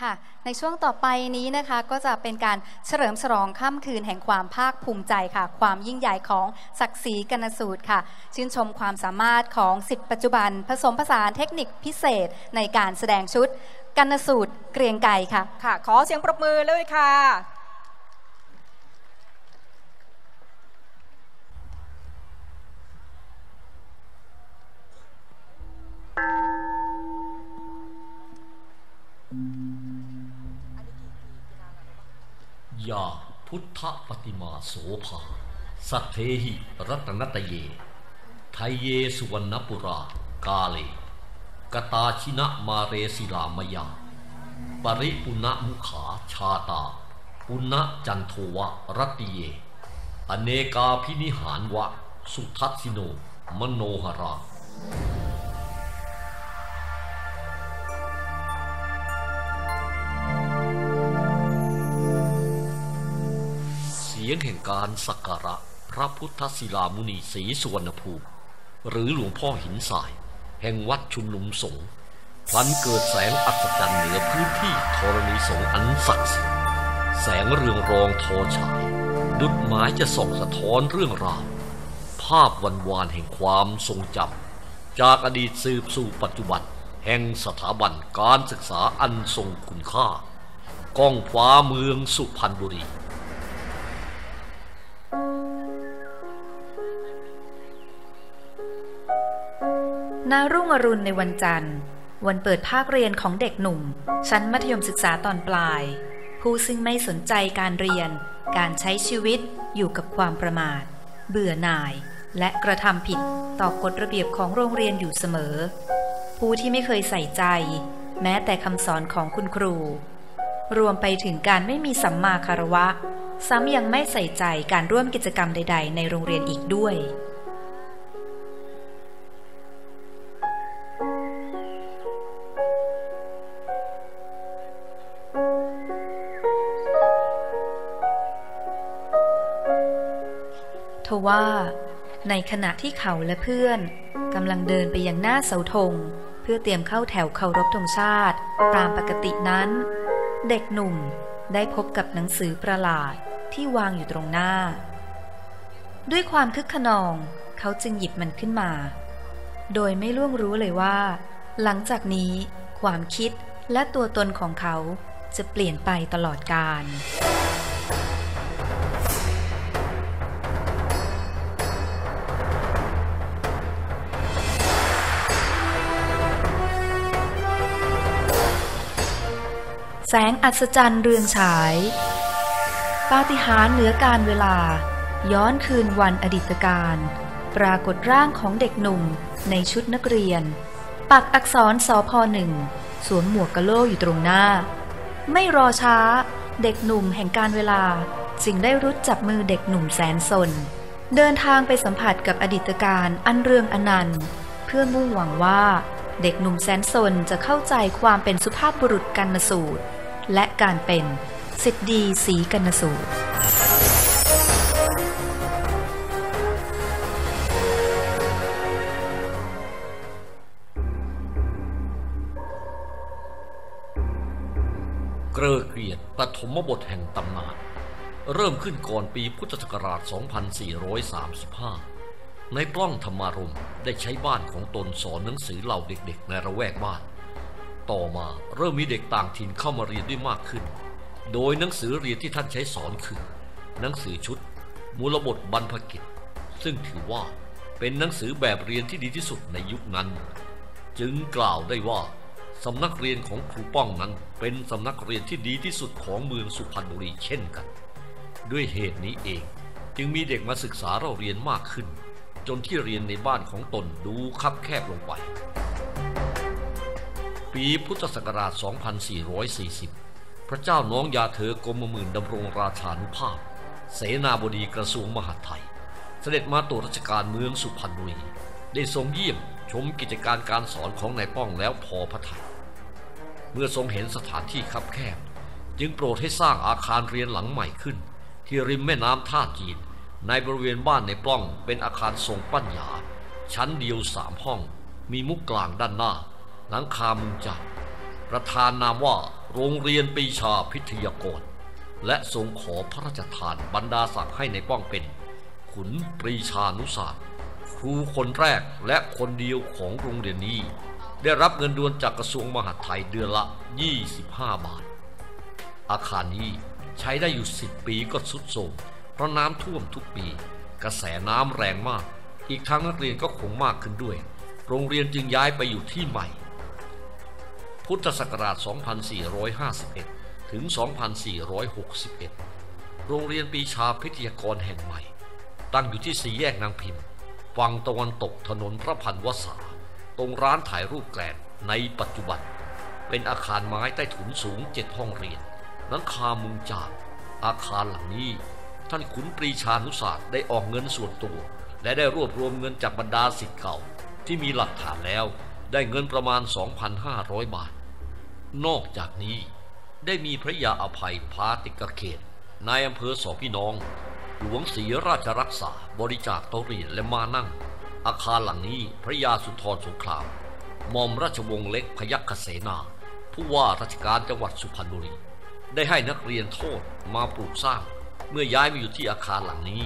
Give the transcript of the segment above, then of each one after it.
ค่ะ ในช่วงต่อไปนี้นะคะก็จะเป็นการเฉลิมฉลองค่ำคืนแห่งความภาคภูมิใจค่ะ ความยิ่งใหญ่ของศักดิ์ศรีกนสูตรค่ะ ชื่นชมความสามารถของสิทธิปัจจุบัน ผสมผสานเทคนิคพิเศษในการแสดงชุดกนสูตรเกรียงไก่ค่ะ ค่ะ ขอเสียงปรบมือเลยค่ะ ยาพุทธปฏิมาโสภา สัทเทหิรัตนตเย ไทยเยสุวรรณปุรา กาเล กตาชินะมาเรศิลามยา ปริปุณมุขาชาตา ปุณจันโทวะรัตติเย อเนกาพินิหารวะ สุทัศสิโน มโนหรา การสักการะพระพุทธศิลามุนีศรีสุวรรณภูมิ หรือหลวงพ่อหินทราย แห่งวัดชุมนุมสงฆ์พลันเกิดแสงอัศจรรย์เหนือพื้นที่ธรณีสงฆ์อันศักดิ์สิทธิ์แสงเรืองรองทอฉาย ดุดหมายจะส่องสะท้อนเรื่องราว ภาพวันวานแห่งความทรงจำจากอดีตสืบสู่ปัจจุบัน แห่งสถาบันการศึกษาอันทรงคุณค่า ก้องฟ้าเมืองสุพรรณบุรี นารุ่งอรุณในวันจันทร์ วันเปิดภาคเรียนของเด็กหนุ่ม ชั้นมัธยมศึกษาตอนปลาย ผู้ซึ่งไม่สนใจการเรียน การใช้ชีวิตอยู่กับความประมาท เบื่อหน่าย และกระทำผิดต่อกฎระเบียบของโรงเรียนอยู่เสมอ ผู้ที่ไม่เคยใส่ใจ แม้แต่คำสอนของคุณครู รวมไปถึงการไม่มีสัมมาคารวะ ซ้ำยังไม่ใส่ใจการร่วมกิจกรรมใด ๆ ในโรงเรียนอีกด้วย ทว่า ในขณะที่เขาและเพื่อนกำลังเดินไปยังหน้าเสาธง เพื่อเตรียมเข้าแถวเคารพธงชาติ ตามปกตินั้น เด็กหนุ่มได้พบกับหนังสือประหลาดที่วางอยู่ตรงหน้า ด้วยความคึกขนองเขาจึงหยิบมันขึ้นมา โดยไม่ล่วงรู้เลยว่า หลังจากนี้ความคิดและตัวตนของเขาจะเปลี่ยนไปตลอดกาล แสงอัศจรรย์เรืองฉาย ปาฏิหาริย์เหนือการเวลา ย้อนคืนวันอดีตการ ปรากฏร่างของเด็กหนุ่มในชุดนักเรียน ปักอักษรสอพอหนึ่งสวมหมวกกะโลอยู่ตรงหน้า ไม่รอช้า เด็กหนุ่มแห่งการเวลา จึงได้รุดจับมือเด็กหนุ่มแสนสน เดินทางไปสัมผัสกับอดีตการอันเรืองอนันต์ เพื่อมุ่งหวังว่าเด็กหนุ่มแสนสนจะเข้าใจความเป็นสุภาพบุรุษกันสูตร และการเป็นสิทธิดีสีกันสูตรเกรอเกลียดปฐมบทแห่งตำนานเริ่มขึ้นก่อนปีพุทธศักราช 2435 ในปล้องธรรมารมได้ใช้บ้านของตนสอนหนังสือเหล่าเด็กๆ ในระแวกบ้าน ต่อมาเริ่มมีเด็กต่างถิ่นเข้ามาเรียนด้วยมากขึ้น โดยหนังสือเรียนที่ท่านใช้สอนคือ หนังสือชุด มูลบทบรรพกิจ ซึ่งถือว่าเป็นหนังสือแบบเรียนที่ดีที่สุดในยุคนั้น จึงกล่าวได้ว่าสำนักเรียนของครูป้องนั้นเป็นสำนักเรียนที่ดีที่สุดของเมืองสุพรรณบุรีเช่นกัน ด้วยเหตุนี้เองจึงมีเด็กมาศึกษาเราเรียนมากขึ้น จนที่เรียนในบ้านของตนดูคับแคบลงไป ปีพุทธศักราช 2440 พระเจ้าน้องยาเธอกรมหมื่นดำรงราชานุภาพ เสนาบดีกระทรวงมหาดไทย เสด็จมาตรวจราชการเมืองสุพรรณบุรี ได้ทรงเยี่ยมชมกิจการการสอนของนายป้องแล้วพอพระทัยเมื่อทรงเห็นสถานที่คับแคบ จึงโปรดให้สร้างอาคารเรียนหลังใหม่ขึ้น ที่ริมแม่น้ำท่าจีน ในบริเวณบ้านในปล้องเป็นอาคารทรงปั้นหยาชั้นเดียวสามห้อง มีมุกกลางด้านหน้า หลังคามุงจากประธานนามว่าโรงเรียนปีชาพิทยากร และทรงขอพระราชทานบรรดาศักดิ์ให้ในป้องเป็น ขุนปรีชานุศาสตร์ครูคนแรกและคนเดียวของโรงเรียนนี้ ได้รับเงินเดือนจากกระทรวงมหาดไทยเดือนละ 25 บาท อาคารนี้ใช้ได้อยู่ 10 ปีก็ทรุดโทรมเพราะน้ำท่วมทุกปี กระแสน้ำแรงมาก อีกทั้งนักเรียนก็คงมากขึ้นด้วย โรงเรียนจึงย้ายไปอยู่ที่ใหม่ พุทธศักราช 2451 ถึง 2461 โรงเรียนปีชาพิทยากรแห่งใหม่ ตั้งอยู่ที่สี่แยกนางพิมพ์ ฝั่งตะวันตกถนนพระพันวษา ตรงร้านถ่ายรูปแกลนในปัจจุบัน เป็นอาคารไม้ใต้ถุนสูงเจ็ดห้องเรียนหลังคามุงจากอาคารหลังนี้ ท่านขุนปรีชานุศาสตร์ได้ออกเงินส่วนตัว และได้รวบรวมเงินจากบรรดาสิทธิ์เก่าที่มีหลักฐานแล้ว ได้เงินประมาณ 2,500 บาท นอกจากนี้ได้มีพระยาอภัยพาติกเขตนายอำเภอสองพี่น้อง หลวงศรีราชรักษา บริจาคโต๊ะเรียนและมานั่ง อาคารหลังนี้พระยาสุนทรสงครามมอมราชวงศ์เล็กพยัคฆเสนา ผู้ว่าราชการจังหวัดสุพรรณบุรี ได้ให้นักเรียนโทษมาปลูกสร้าง เมื่อย้ายมาอยู่ที่อาคารหลังนี้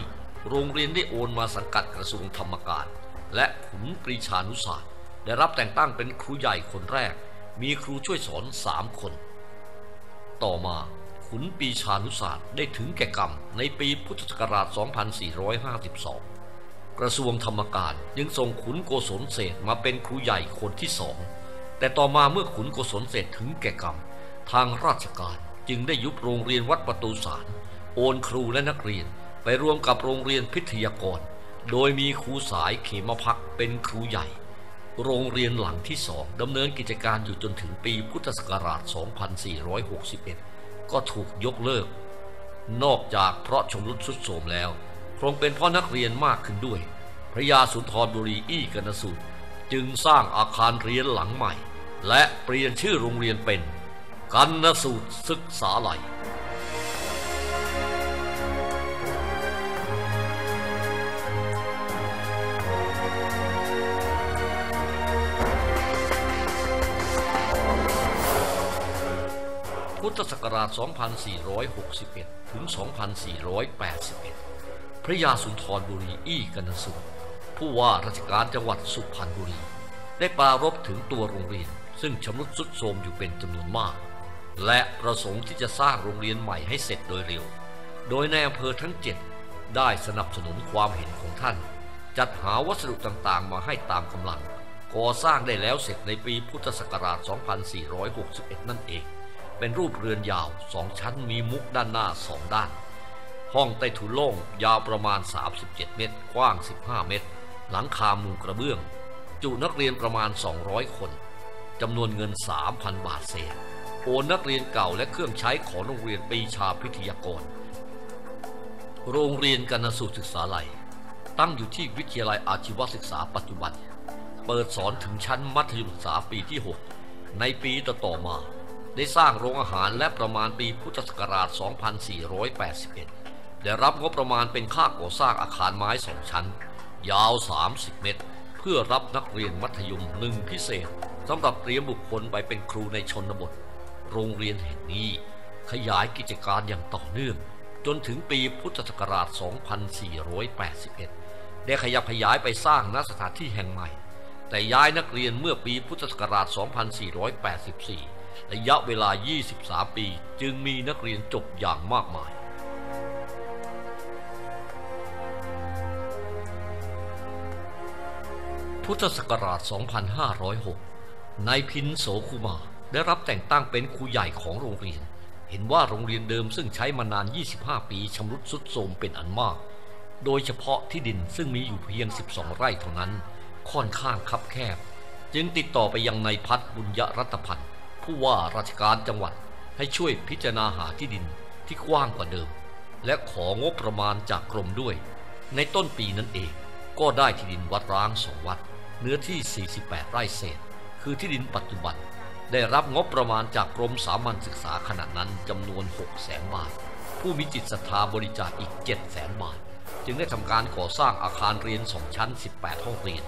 โรงเรียนได้โอนมาสังกัดกระทรวงธรรมการ และขุนปรีชานุศาสตร์ ได้รับแต่งตั้งเป็นครูใหญ่คนแรก มีครูช่วยสอนสามคน ต่อมาขุนปีชานุศาสตร์ได้ถึงแก่กรรมในปีพุทธศักราช 2452 กระทรวงธรรมการยังส่งขุนโกศลเศษมาเป็นครูใหญ่คนที่สอง แต่ต่อมาเมื่อขุนโกศลเศษถึงแก่กรรม ทางราชการจึงได้ยุบโรงเรียนวัดประตูสารโอนครูและนักเรียนไปรวมกับโรงเรียนพิทยากร โดยมีครูสายเขมพักเป็นครูใหญ่ โรงเรียนหลังที่สองดำเนินกิจการอยู่จนถึงปีพุทธศักราช 2461 ก็ถูกยกเลิก นอกจากเพราะชมรุดสุดโทมแล้ว คงเป็นเพราะนักเรียนมากขึ้นด้วย พระยาสุนทรบุรีอี้กนสูตร จึงสร้างอาคารเรียนหลังใหม่ และเปลี่ยนชื่อโรงเรียนเป็นกันนสูตรศึกษาไหล ธศักราช 2461 ถึง 2481 พระยาสุนทรบุรีอี้กันสุขผู้ว่าราชการจังหวัดสุพรรณบุรี ได้ปรารบถึงตัวโรงเรียน ซึ่งชำรุดทรุดโทรมอยู่เป็นจำนวนมาก และประสงค์ที่จะสร้างโรงเรียนใหม่ให้เสร็จโดยเร็ว โดยในอำเภอทั้งเจ็ดได้สนับสนุนความเห็นของท่าน จัดหาวัสดุต่างๆ มาให้ตามกำลังก่อสร้างได้แล้วเสร็จในปีพุทธศักราช 2461 นั่นเอง เป็นรูปเรือนยาวสองชั้นมีมุกด้านหน้าสองด้าน ห้องใต้ถุนโล่งยาวประมาณ 37 เมตร กว้าง 15 เมตร หลังคามุงกระเบื้อง จุนักเรียนประมาณ 200 คนจำนวนเงิน 3,000 บาทเศษโอนนักเรียนเก่าและเครื่องใช้ของโรงเรียนปีชาพิทยากร โรงเรียนกนสูตรศึกษาลัย ตั้งอยู่ที่วิทยาลัยอาชีวศึกษาปัจจุบัน เปิดสอนถึงชั้นมัธยมศึกษาปีที่ 6 ในปีต่อๆมา ได้สร้างโรงอาหารและประมาณปีพุทธศักราช 2481 ได้รับงบประมาณเป็นค่าก่อสร้างอาคารไม้สองชั้น ยาว 30 เมตร เพื่อรับนักเรียนมัธยมหนึ่งพิเศษสำหรับเตรียมบุคคลไปเป็นครูในชนบท โรงเรียนแห่งนี้ ขยายกิจการอย่างต่อเนื่อง จนถึงปีพุทธศักราช 2481 ได้ขยับขยายไปสร้างณสถานที่แห่งใหม่ แต่ย้ายนักเรียนเมื่อปีพุทธศักราช 2484 ระยะเวลา 23 ปี จึงมีนักเรียนจบอย่างมากมาย พุทธศักราช 2506 นายพินโสคุมาได้รับแต่งตั้งเป็นครูใหญ่ของโรงเรียน เห็นว่าโรงเรียนเดิมซึ่งใช้มานาน 25 ปีชำรุดทรุดโทรมเป็นอันมาก โดยเฉพาะที่ดินซึ่งมีอยู่เพียง 12 ไร่เท่านั้น ค่อนข้างคับแคบ จึงติดต่อไปยังนายพัฒน์บุญยรัตพันธ์ ผู้ว่าราชการจังหวัดให้ช่วยพิจารณาหาที่ดินที่กว้างกว่าเดิม และของบประมาณจากกรมด้วย ในต้นปีนั้นเองก็ได้ที่ดินวัดร้างสองวัด เนื้อที่ 48 ไร่เศษ คือที่ดินปัจจุบัน ได้รับงบประมาณจากกรมสามัญศึกษาขณะนั้นจำนวน 6 0แสนบาท ผู้มีจิตศรัทธาบริจาคอีก 7 แสนบาท จึงได้ทำการก่อสร้างอาคารเรียนสองชั้น 18 ห้องเรียน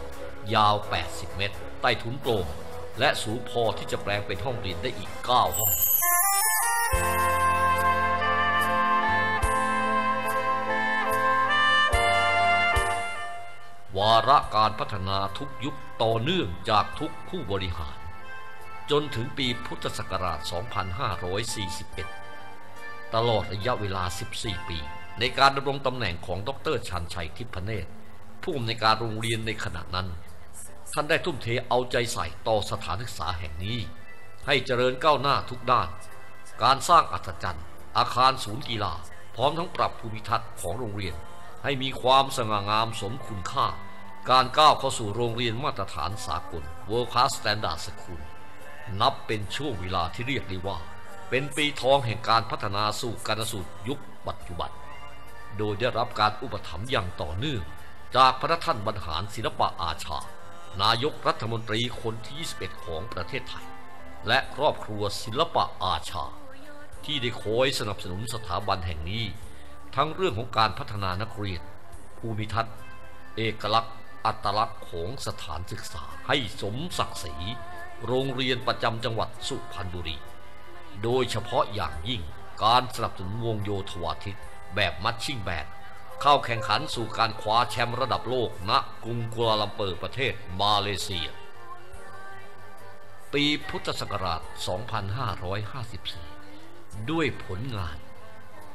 ยาว 80 เมตร ใต้ถุนโปร่ง และสูงพอที่จะแปลงเป็นห้องเรียนได้อีก 9 ห้อง วาระการพัฒนาทุกยุคต่อเนื่องจากทุกผู้บริหาร จนถึงปีพุทธศักราช 2541 ตลอดระยะเวลา 14 ปี ในการดำรงตำแหน่งของดรชันชัยทิพเนตรผู้อำนวยการโรงเรียนในขณะนั้น ท่านได้ทุ่มเทเอาใจใส่ต่อสถานศึกษาแห่งนี้ ให้เจริญก้าวหน้าทุกด้าน การสร้างอัศจรรย์ อาคารศูนย์กีฬา พร้อมทั้งปรับภูมิทัศน์ของโรงเรียน ให้มีความสง่างามสมคุณค่า การก้าวเข้าสู่โรงเรียนมาตรฐานสากล World Class Standard School นับเป็นช่วงเวลาที่เรียกได้ว่า เป็นปีทองแห่งการพัฒนาสู่การสูตรยุคปัจจุบัน โดยได้รับการอุปถัมภ์อย่างต่อเนื่อง จากพระท่านบรรหารศิลปะอาชา นายกรัฐมนตรีคนที่ 21 ของประเทศไทย และครอบครัวศิลปะอาชา ที่ได้คอยสนับสนุนสถาบันแห่งนี้ ทั้งเรื่องของการพัฒนานักเรียน ภูมิทัศน์ เอกลักษณ์ อัตลักษณ์ของสถานศึกษาให้สมศักดิ์ศรีโรงเรียนประจำจังหวัดสุพรรณบุรี โดยเฉพาะอย่างยิ่งการสนับสนุนวงโยธวาทิตแบบมัชชิ่งแบด เข้าแข่งขันสู่การคว้าแชมป์ระดับโลกณกรุงกัวลาลัมเปอร์ประเทศมาเลเซีย ปีพุทธศักราช 2554 ด้วยผลงาน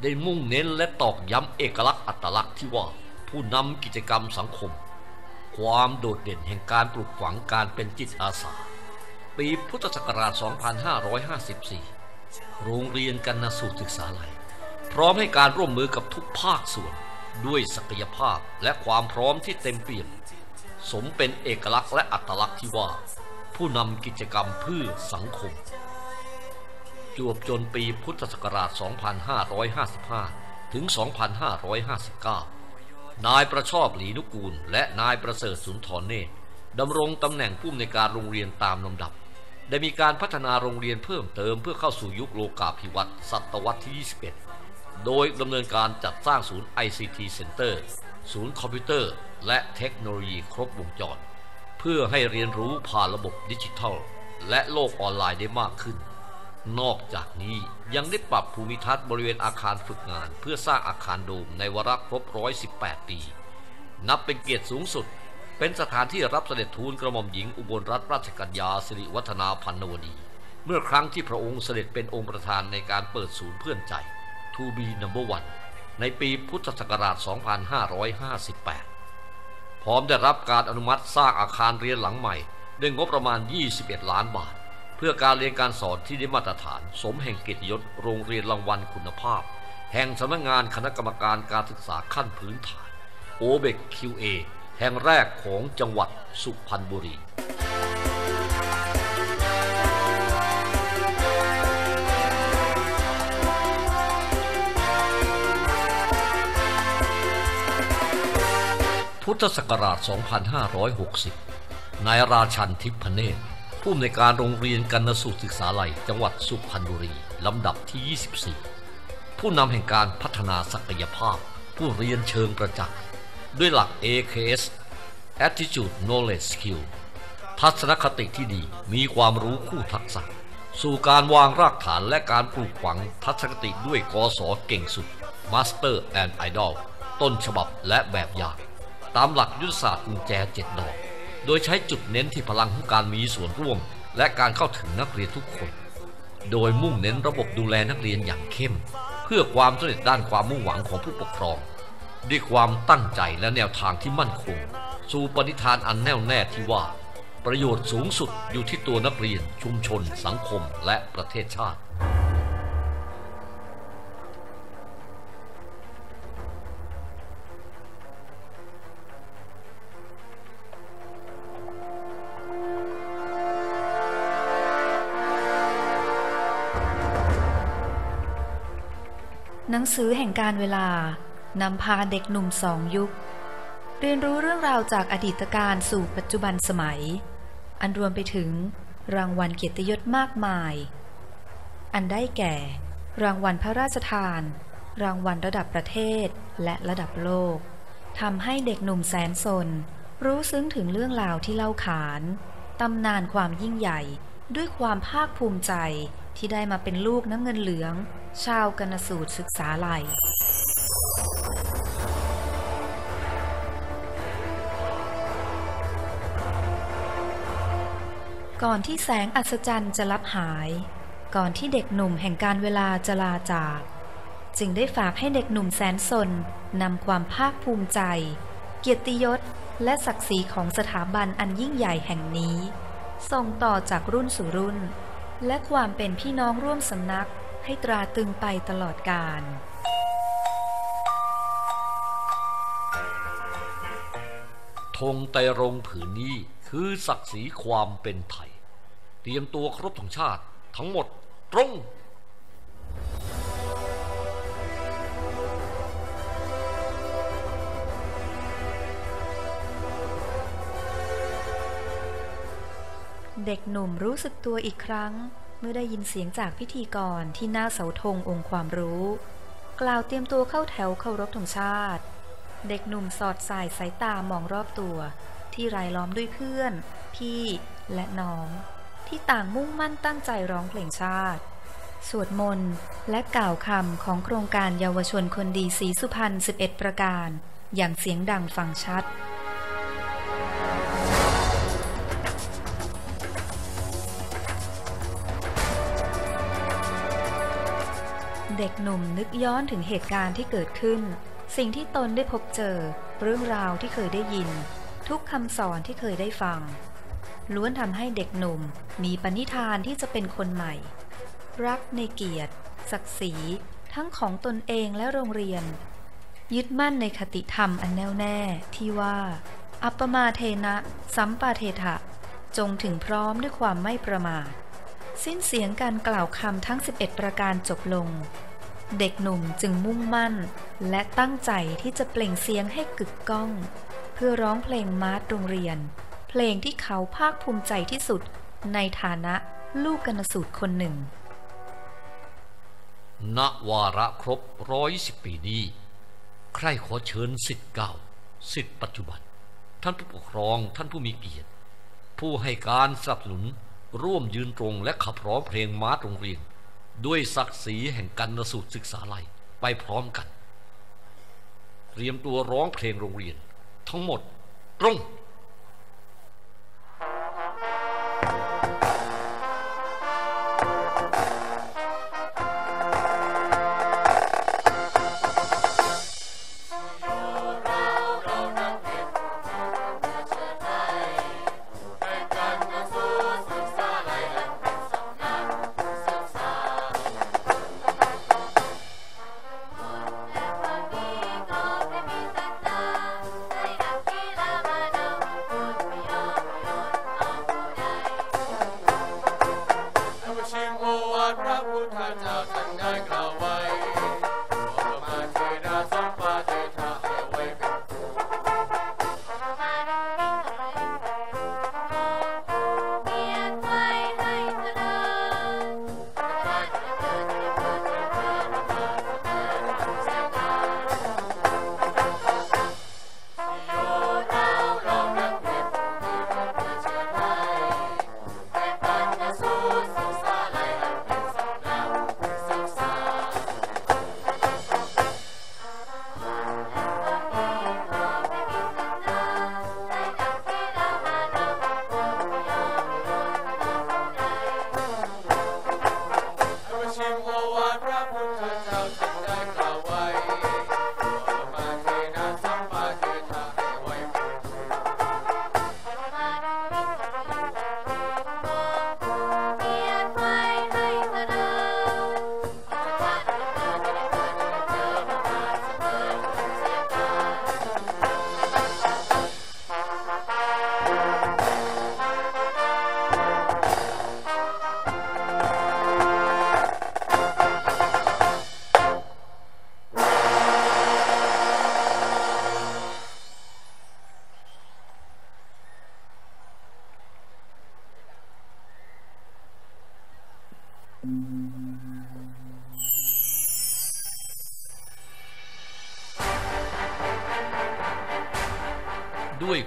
ได้มุ่งเน้นและตอกย้ำเอกลักษณ์อัตลักษณ์ที่ว่าผู้นำกิจกรรมสังคม ความโดดเด่นแห่งการปลูกฝังการเป็นจิตอาสา ปีพุทธศักราช 2554 โรงเรียนกันนสูตรศึกษาลัยพร้อมให้การร่วมมือกับทุกภาคส่วน ด้วยศักยภาพและความพร้อมที่เต็มเปี่ยม สมเป็นเอกลักษณ์และอัตลักษณ์ที่ว่า ผู้นำกิจกรรมเพื่อสังคม จวบจนปีพุทธศักราช 2555 ถึง 2559 นายประชอบหลีนุกูล และนายประเสริฐสุนทรเนตรดำรงตำแหน่งผู้อำนวยการโรงเรียนตามลำดับ ได้มีการพัฒนาโรงเรียนเพิ่มเติมเพื่อเข้าสู่ยุคโลกาภิวัตน์ศตวรรษที่ 21 โดยดำเนินการจัดสร้างศูนย์ ICT Center ศูนย์คอมพิวเตอร์ และเทคโนโลยีครบวงจร เพื่อให้เรียนรู้ผ่านระบบดิจิทัล และโลกออนไลน์ได้มากขึ้น นอกจากนี้ยังได้ปรับภูมิทัศน์บริเวณอาคารฝึกงาน เพื่อสร้างอาคารโดมในวาระครบ 118 ปี นับเป็นเกียรติสูงสุด เป็นสถานที่รับเสด็จทูลกระหม่อมหญิงอุบลรัตนราชกัญญาสิริวัฒนาพันนวดี เมื่อครั้งที่พระองค์เสด็จเป็นองค์ประธานในการเปิดศูนย์เพื่อนใจ To be number one ในปีพุทธศักราช 2558 พร้อมได้รับการอนุมัติสร้างอาคารเรียนหลังใหม่ด้วยงบประมาณ 21 ล้านบาท เพื่อการเรียนการสอนที่ได้มาตรฐานสมแห่งเกียรติยศโรงเรียนรางวัลคุณภาพ แห่งสำนักงานคณะกรรมการการศึกษาขั้นพื้นฐานโอเบก QA แห่งแรกของจังหวัดสุพรรณบุรี พุทธศักราช 2560 นายราชันทิพเนตรผู้อำนวยการโรงเรียนกันนสูตรศึกษาลัยจังหวัดสุพรรณบุรี ลำดับที่ 24 ผู้นำแห่งการพัฒนาศักยภาพ ผู้เรียนเชิงประจักษ์ ด้วยหลัก AKS Attitude Knowledge Skill ทัศนคติที่ดีมีความรู้คู่ทักษะ สู่การวางรากฐานและการปลูกฝังทัศนคติด้วยกศเก่งสุด Master and Idol ต้นฉบับและแบบอย่าง ตามหลักยุทธศาสตร์กุญแจเจ็ดดอก โดยใช้จุดเน้นที่พลังของการมีส่วนร่วม และการเข้าถึงนักเรียนทุกคน โดยมุ่งเน้นระบบดูแลนักเรียนอย่างเข้ม เพื่อความสำเร็จด้านความมุ่งหวังของผู้ปกครอง ด้วยความตั้งใจและแนวทางที่มั่นคง สู่ปณิธานอันแน่วแน่ที่ว่า ประโยชน์สูงสุดอยู่ที่ตัวนักเรียนชุมชน สังคมและประเทศชาติ หนังสือแห่งการเวลานำพาเด็กหนุ่มสองยุค เรียนรู้เรื่องราวจากอดีตการสู่ปัจจุบันสมัย อันรวมไปถึงรางวัลเกียรติยศมากมาย อันได้แก่ รางวัลพระราชทาน รางวัลระดับประเทศและระดับโลกทำให้เด็กหนุ่มแสนสน รู้ซึ้งถึงเรื่องราวที่เล่าขานตำนานความยิ่งใหญ่ด้วยความภาคภูมิใจ ที่ได้มาเป็นลูกนักเงินเหลือง ชาวกนสูตรศึกษาลัยก่อนที่แสงอัศจรรย์จะลับหาย ก่อนที่เด็กหนุ่มแห่งการเวลาจะลาจาก จึงได้ฝากให้เด็กหนุ่มแสนสนนำความภาคภูมิใจ เกียรติยศ และศักดิ์ศรีของสถาบันอันยิ่งใหญ่แห่งนี้ ส่งต่อจากรุ่นสู่รุ่น และความเป็นพี่น้องร่วมสำนักให้ตราตึงไปตลอดกาลธงไตรรงผืนนี้คือศักดิ์ศรีความเป็นไทย เตรียมตัวครบธงชาติทั้งหมดตรง เด็กหนุ่มรู้สึกตัวอีกครั้ง เมื่อได้ยินเสียงจากพิธีกรที่หน้าเสาธงองค์ความรู้ กล่าวเตรียมตัวเข้าแถวเคารพธงชาติ เด็กหนุ่มสอดสายสายตามองรอบตัว ที่รายล้อมด้วยเพื่อน พี่และน้อง ที่ต่างมุ่งมั่นตั้งใจร้องเพลงชาติ สวดมนต์และกล่าวคำของโครงการเยาวชนคนดีสีสุพรรณ 11 ประการ อย่างเสียงดังฟังชัด เด็กหนุ่มนึกย้อนถึงเหตุการณ์ที่เกิดขึ้น สิ่งที่ตนได้พบเจอ เรื่องราวที่เคยได้ยิน ทุกคำสอนที่เคยได้ฟัง ล้วนทำให้เด็กหนุ่มมีปณิธานที่จะเป็นคนใหม่ รักในเกียรติ ศักดิ์ศรี ทั้งของตนเองและโรงเรียน ยึดมั่นในคติธรรมอันแน่วแน่ที่ว่า อัปปมาเทนะ สัมปาเทถะ จงถึงพร้อมด้วยความไม่ประมาทสิ้นเสียงการกล่าวคำทั้ง 11 ประการจบลง เด็กหนุ่มจึงมุ่งมั่น และตั้งใจที่จะเปล่งเสียงให้กึกก้อง เพื่อร้องเพลงมาร์ชโรงเรียน เพลงที่เขาภาคภูมิใจที่สุดในฐานะลูกกนสูตรคนหนึ่ง ณ วาระครบร้อยสิบปีนี้ ใครขอเชิญสิทธิ์เก่าสิทธิ์ปัจจุบัน ท่านผู้ปกครองท่านผู้มีเกียรติ ผู้ให้การสนับสนุน ร่วมยืนตรงและขับร้องเพลงม้าโรงเรียน ด้วยศักดิ์ศรีแห่งกันสูตรศึกษาลัยไปพร้อมกัน เตรียมตัวร้องเพลงโรงเรียน ทั้งหมดตรง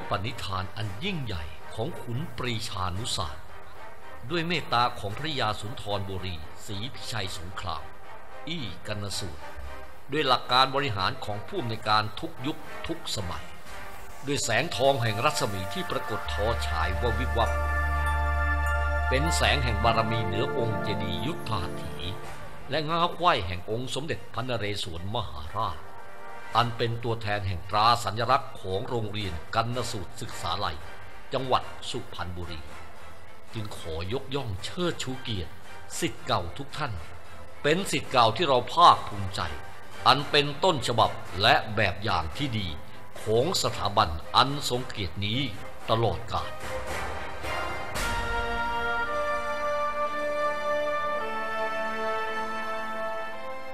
ปณิธานอันยิ่งใหญ่ของขุนปรีชานุสาสด้วยเมตตาของพระยาสุนทรบุรีศรีพิชัยสงคราม อี้กันสูตร ด้วยหลักการบริหารของผู้อำนวยการทุกยุคทุกสมัย ด้วยแสงทองแห่งรัศมีที่ปรากฏทอฉายว่าวิบวับ เป็นแสงแห่งบารมีเหนือองค์เจดีย์ยุทธาถี และงาไขว้แห่งองค์สมเด็จพระนเรศวรมหาราช อันเป็นตัวแทนแห่งตราสัญลักษณ์ของโรงเรียนกันนสูตรศึกษาลัย จังหวัดสุพรรณบุรี จึงขอยกย่องเชิดชูเกียรติสิทธิ์เก่าทุกท่าน เป็นสิทธิ์เก่าที่เราภาคภูมิใจ อันเป็นต้นฉบับและแบบอย่างที่ดี ของสถาบันอันทรงเกียรตินี้ตลอดกาล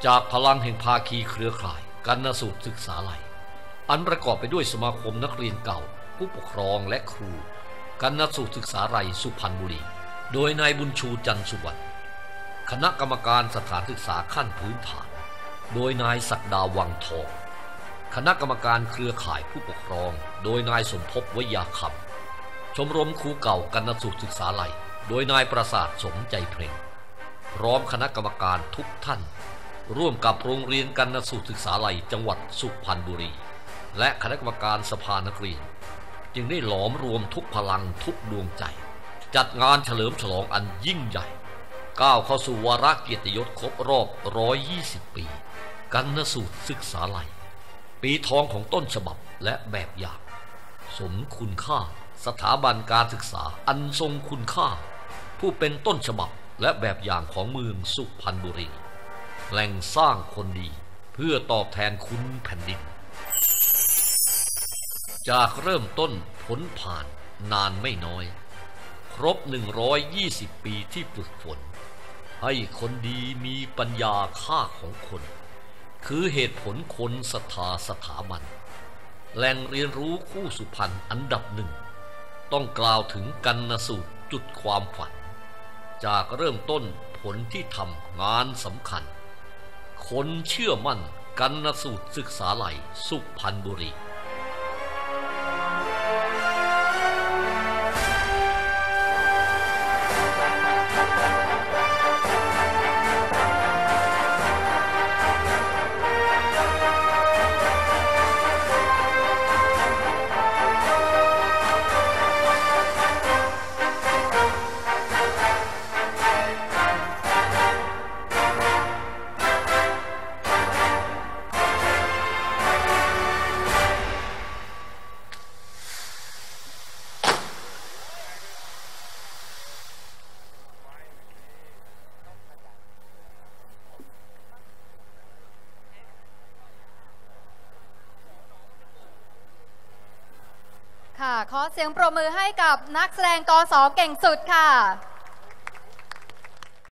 จากพลังแห่งภาคีเครือข่าย กันนสูตรศึกษาลัยอันประกอบไปด้วยสมาคมนักเรียนเก่า ผู้ปกครองและครู กันนสูตรศึกษาลัยสุพรรณบุรี โดยนายบุญชูจันทร์สุวรรณคณะกรรมการสถานศึกษาขั้นพื้นฐาน โดยนายศักดาวังทองคณะกรรมการเครือข่ายผู้ปกครอง โดยนายสมภพวยาคำชมรมครูเก่ากันนสูตรศึกษาลัยโดยนายประสาทสมใจเพลงพร้อมคณะกรรมการทุกท่าน ร่วมกับโรงเรียนกันนสูตรศึกษาลัยจังหวัดสุพรรณบุรี และคณะกรรมการสภานักเรียน จึงได้หลอมรวมทุกพลังทุกดวงใจ จัดงานเฉลิมฉลองอันยิ่งใหญ่ ก้าวเข้าสู่วาระเกียรติยศครบรอบ 120 ปี กันนสูตรศึกษาลัย ปีทองของต้นฉบับและแบบอย่าง สมคุณค่าสถาบันการศึกษาอันทรงคุณค่า ผู้เป็นต้นฉบับและแบบอย่างของเมืองสุพรรณบุรี แหล่งสร้างคนดี เพื่อตอบแทนคุณแผ่นดิน จากเริ่มต้นผลผ่านนานไม่น้อย ครบ 120 ปีที่ฝึกฝน ให้คนดีมีปัญญาค่าของคน คือเหตุผลคนศรัทธาสถาบัน แหล่งเรียนรู้คู่สุพรรณอันดับหนึ่ง ต้องกล่าวถึงกันนสูตรจุดความฝัน จากเริ่มต้นผลที่ทำงานสำคัญ คนเชื่อมั่นกันนสูตรศึกษาไหลสุพรรณบุรี ให้กับนักแสดงกอสอเก่งสุดค่ะ